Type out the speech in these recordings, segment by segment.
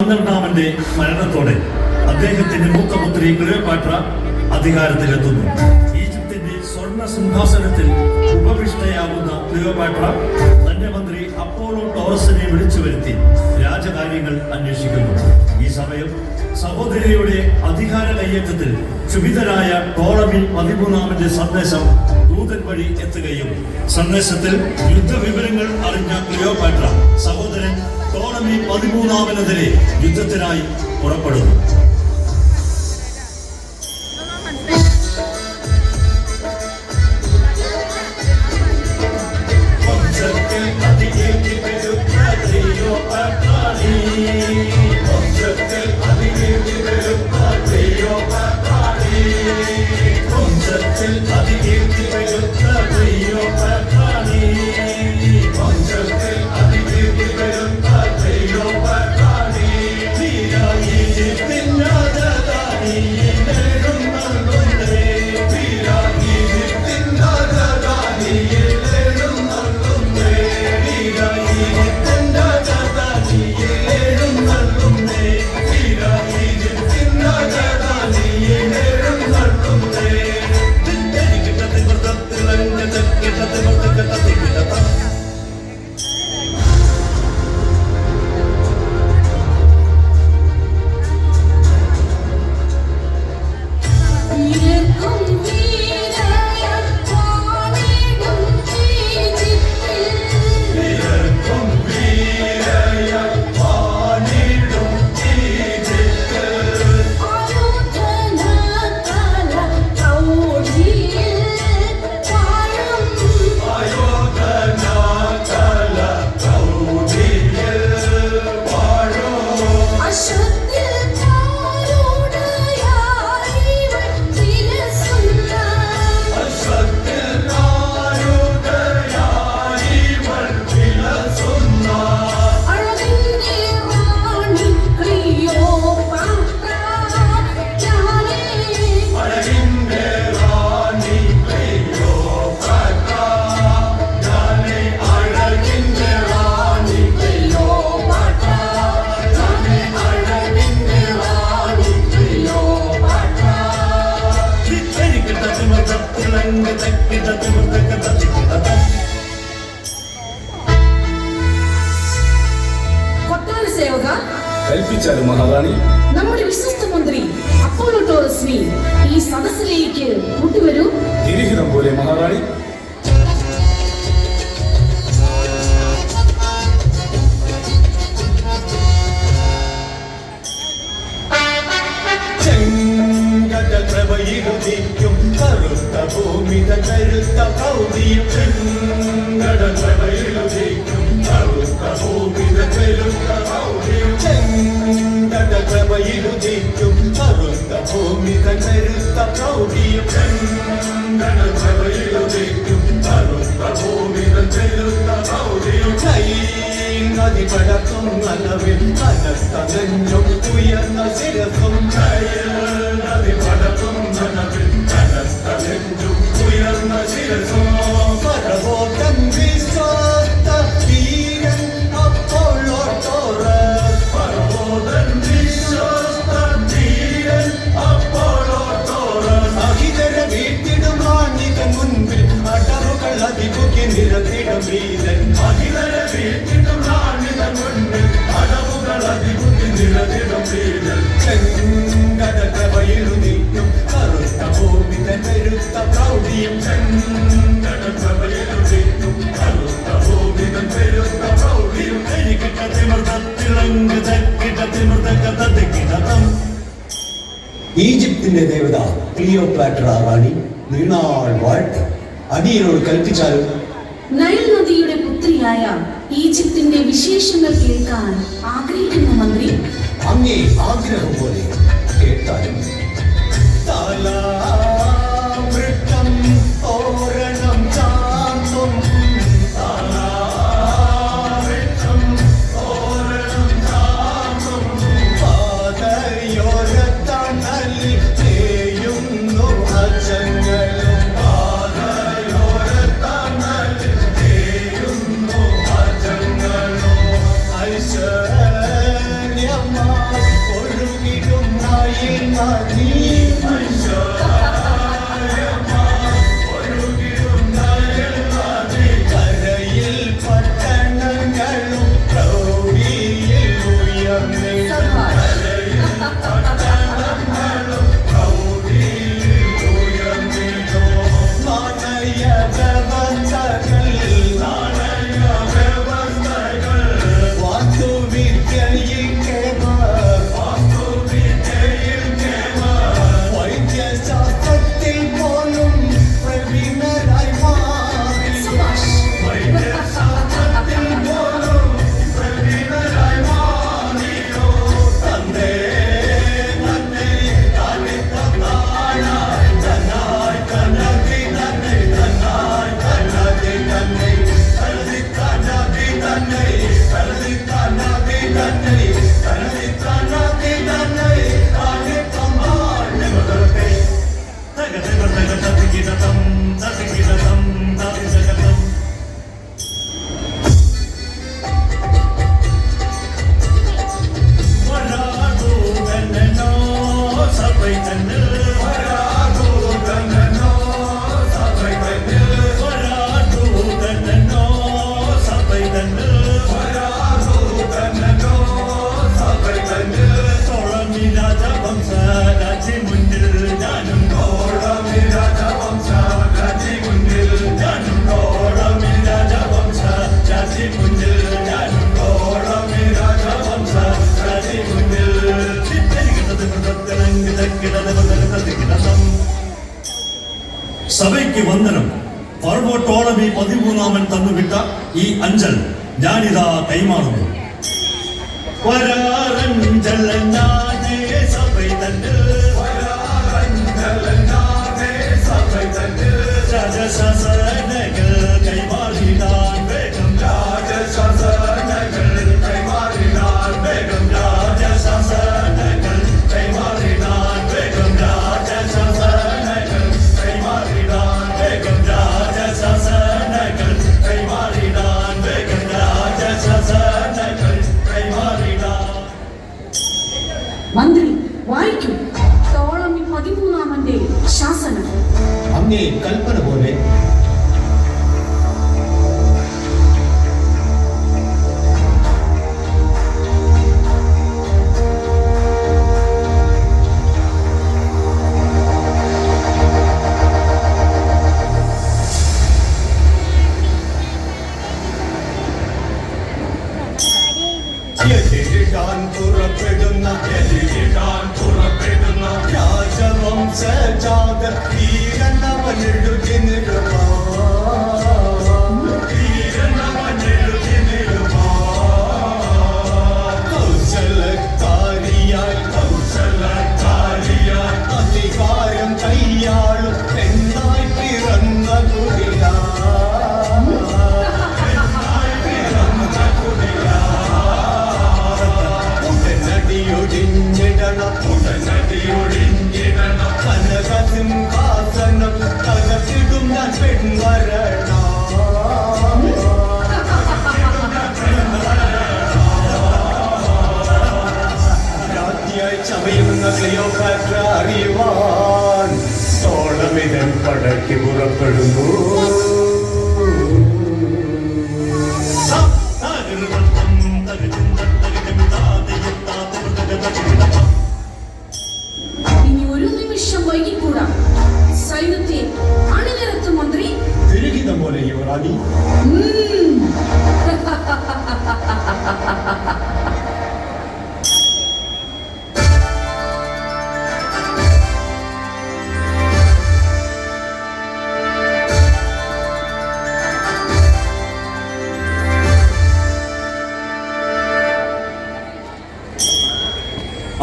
പന്ത്രണ്ടാമന്റെ മരണത്തോടെ അദ്ദേഹത്തിന്റെ മൂത്തപുത്രി ക്ലിയോപാട്ര അധികാരത്തിലെത്തുന്നു. ഈജിപ്തിന്റെ സ്വർണ സിംഹാസനത്തിൽ ഉപവിഷ്ടയാകുന്ന ഉദ്യോഗമായിട്ടുള്ള തന്റെ മന്ത്രി അപ്പോളോ ടോറസിനെ വിളിച്ചു വരുത്തി രാജകാര്യങ്ങൾ അന്വേഷിക്കുന്നു. ഈ സമയം സഹോദരിയുടെ അധികാര കയ്യേറ്റത്തിൽ ക്ഷുഭിതരായ ടോളമി പതിമൂന്നാമന്റെ സന്ദേശം ദൂതൻ വഴി എത്തുകയും സന്ദേശത്തിൽ യുദ്ധവിവരങ്ങൾ അറിഞ്ഞ ക്ലിയോപാട്ര സഹോദരൻ ടോളമി പതിമൂന്നാമനെതിരെ യുദ്ധത്തിനായി പുറപ്പെടുന്നു. uyanarım Sana sana çok uyanasın ഈജിപ്തിന്റെ ദേവത ക്ലിയോപ്ലാറ്റ റാണി നീണാൾ വാഴ്ത്തി അടിയനോട് കൽപ്പിച്ചാലും നൈൽ നദിയുടെ പുത്രിയായ ഈജിപ്തിന്റെ വിശേഷങ്ങൾ കേൾക്കാൻ ആഗ്രഹിക്കുന്ന മന്ത്രി. അങ്ങേ ആഗ്രഹം പോലെ കേട്ടാലും സഭയ്ക്ക് വന്ദനം. പർവോട്ടോളമി പതിമൂന്നാമൻ തന്നുവിട്ട ഈ അഞ്ചൽ ഞാനിതാ കൈമാറുന്നു. വരാറഞ്ചൽ സഭ തന്നെ വരാറഞ്ചൽ സഭ തന്നെ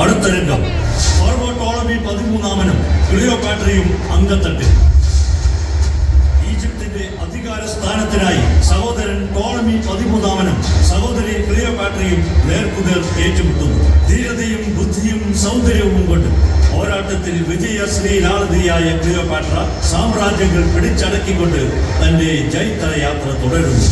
അടുത്ത രംഗം ഫർവോട്ടോളമി പതിമൂന്നാമനും ക്ലിയോപാട്രയും അംഗത്തട്ടിൽ ഈജിപ്തിന്റെ അധികാര സ്ഥാനത്തിനായി സഹോദരൻ ടോളമി പതിമൂന്നാമനും സഹോദരി ക്ലിയോപാട്രയും നേർക്കുനേർ ഏറ്റുമുട്ടുന്നു ധീരതയും ബുദ്ധിയും സൗന്ദര്യവും കൊണ്ട് പോരാട്ടത്തിൽ വിജയ ശ്രീലാളിതയായ ക്ലിയോപാട്ര സാമ്രാജ്യങ്ങൾ പിടിച്ചടക്കിക്കൊണ്ട് തന്റെ ജൈത്ര യാത്ര തുടരുന്നു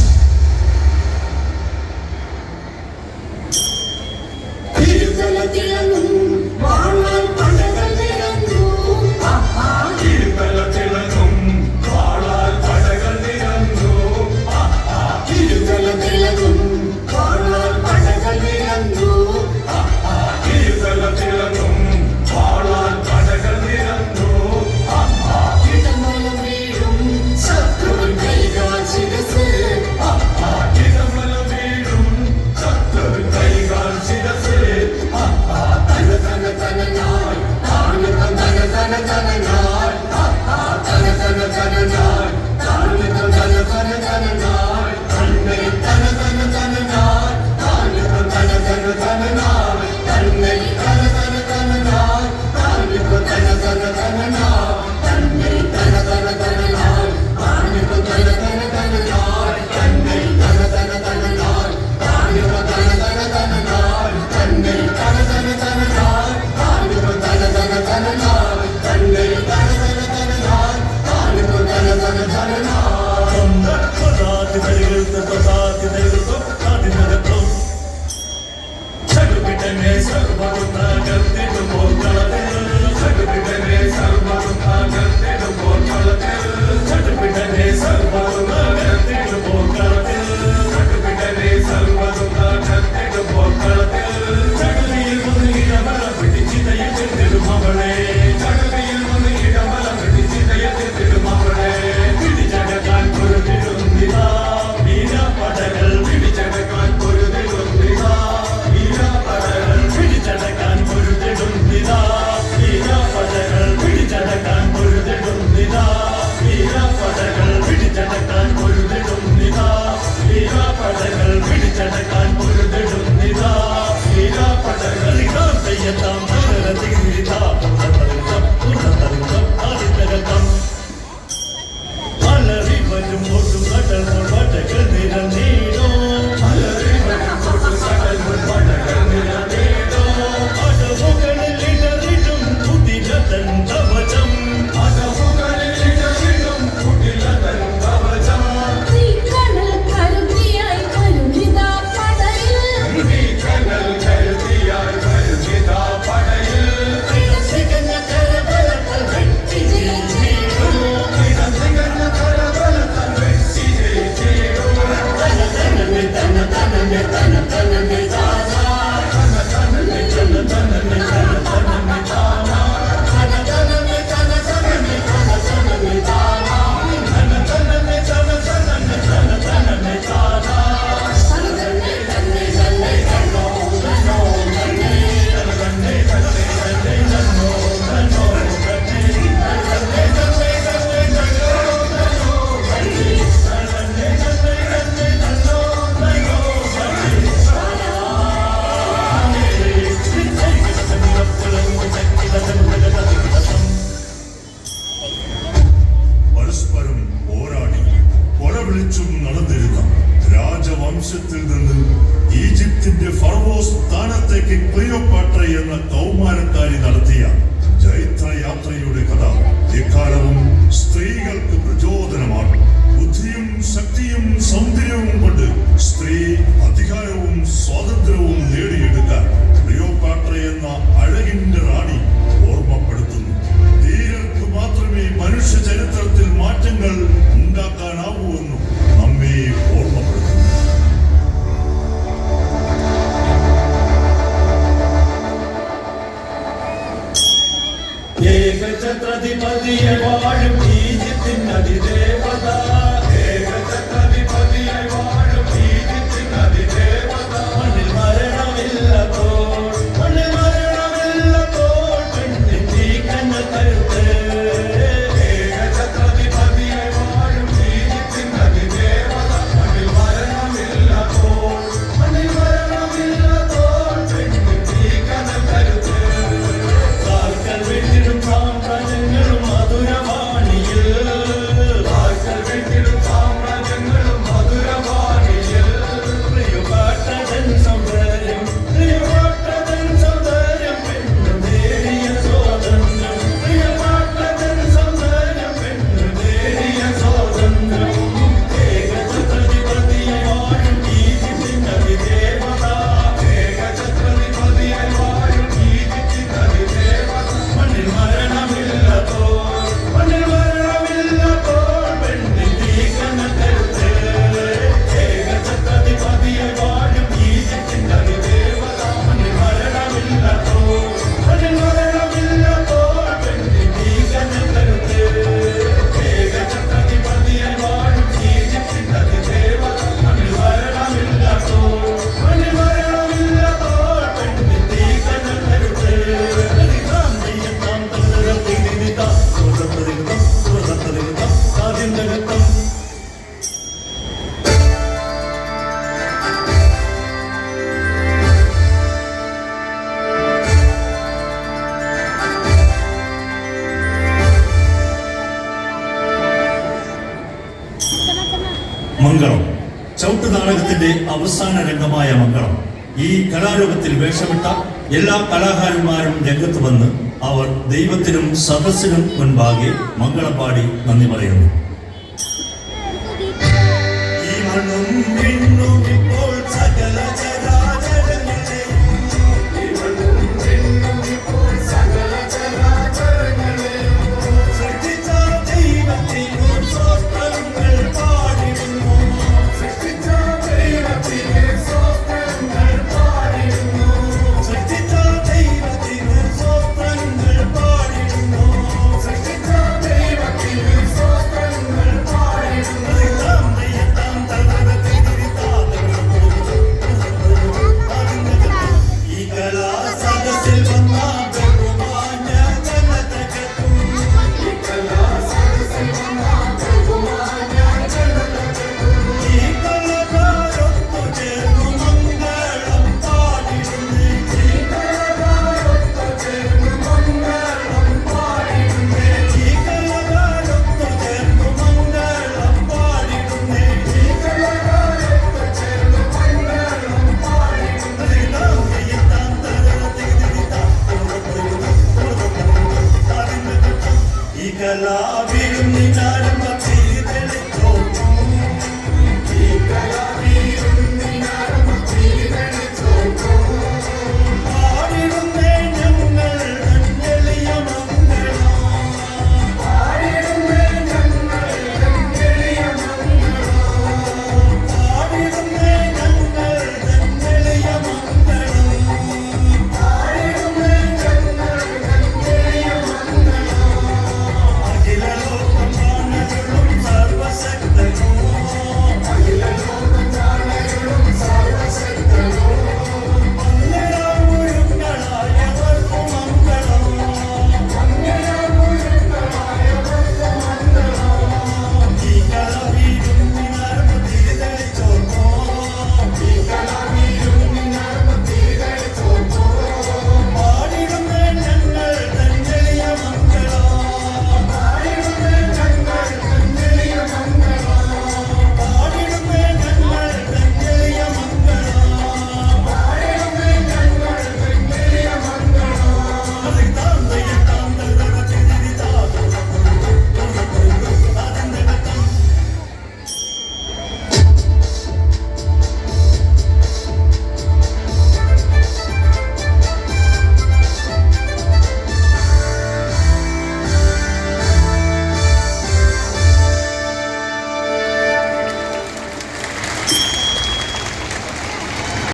Sonic. ഈ കലാരൂപത്തിൽ വേഷമിട്ട എല്ലാ കലാകാരന്മാരും രംഗത്ത് വന്ന് അവർ ദൈവത്തിനും സദസ്സിനും മുൻപാകെ മംഗളപ്പാടി നന്ദി പറയുന്നു.